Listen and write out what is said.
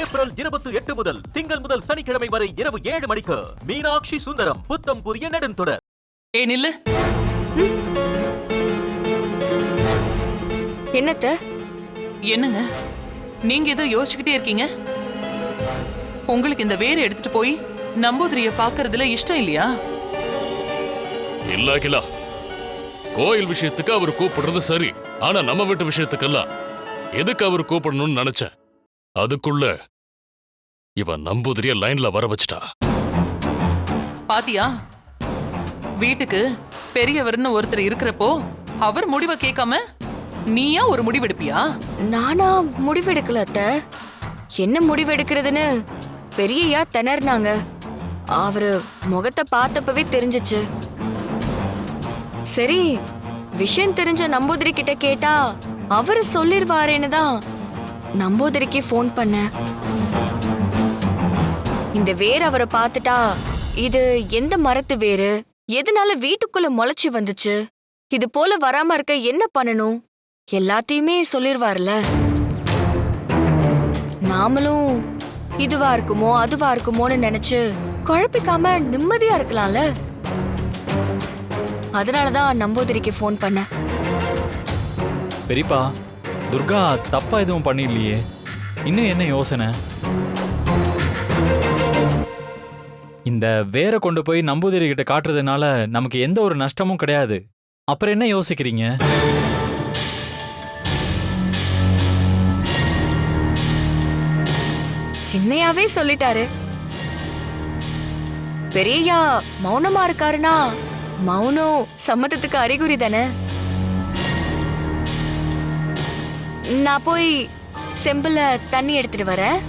April இருபத்தி எட்டு முதல் திங்கள் முதல் சனிக்கிழமை வரை இரவு ஏழு மணிக்கு மீனாட்சி சுந்தரம் புத்தம் புதிய நெடுந்தொடர் ஏ நில்லு. என்னத்த? என்னங்க? நீங்க ஏதோ யோசிச்சுக்கிட்டே இருக்கீங்க? உங்களுக்கு இந்த வேரை எடுத்துட்டு போய் நம்பூதிரிய பாக்குறதுல இஷ்டம் இல்லையா? இல்ல கிலா. கோயில் விஷயத்துக்கு அவர் கூப்பிடுறது சரி. ஆனா நம்ம வீட்டு விஷயத்துக்கெல்லாம் எதுக்கு அவர் கூப்பிடணும்னு நினைச்சேன் அதுக்குள்ள இவன் நம்பூதிரிய லைன்ல வர வச்சுட்டா. பாத்தியா? வீட்டுக்கு பெரியவர்னு ஒருத்தர் இருக்கிறப்போ அவர் முடிவை கேட்காம நீயா ஒரு முடிவெடுப்பியா? நானா முடிவெடுக்கல அத்த. என்ன முடிவெடுக்கிறதுன்னு பெரியயா திணறினாங்க. அவரு முகத்தை பார்த்தப்பவே தெரிஞ்சுச்சு. சரி விஷயம் தெரிஞ்ச நம்பூதிரி கிட்ட கேட்டா அவரு சொல்லிருவாரேன்னு தான் நம்போதரிக்கே ஃபோன் பண்ணேன் இந்த வேர் அவரை பார்த்துட்டா இது எந்த மரத்து வேறு எதனால வீட்டுக்குள்ள முளைச்சு வந்துச்சு? இது போல வராம இருக்க என்ன பண்ணணும்? எல்லாத்தையுமே சொல்லிருவார்ல. நாமளும் இதுவா இருக்குமோ அதுவா இருக்குமோன்னு நினைச்சு குழப்பிக்காம நிம்மதியா இருக்கலாம்ல. அதனாலதான் நம்பூதிரிக்கு ஃபோன் பண்ணேன் பெரியப்பா துர்கா தப்பா எதுவும் பண்ணிடலையே. இன்னும் என்ன யோசனை? இந்த வேரை கொண்டு போய் நம்பூதிரி கிட்ட காட்டுறதுனால நமக்கு எந்த ஒரு நஷ்டமும் கிடையாது. அப்புறம் என்ன யோசிக்கிறீங்க? சின்னையாவே சொல்லிட்டாரு. பெரியயா மௌனமா இருக்காருன்னா மௌனம் சம்மதத்துக்கு அறிகுறி தானே? நான் போய் செம்பில் தண்ணி எடுத்துட்டு வரேன்.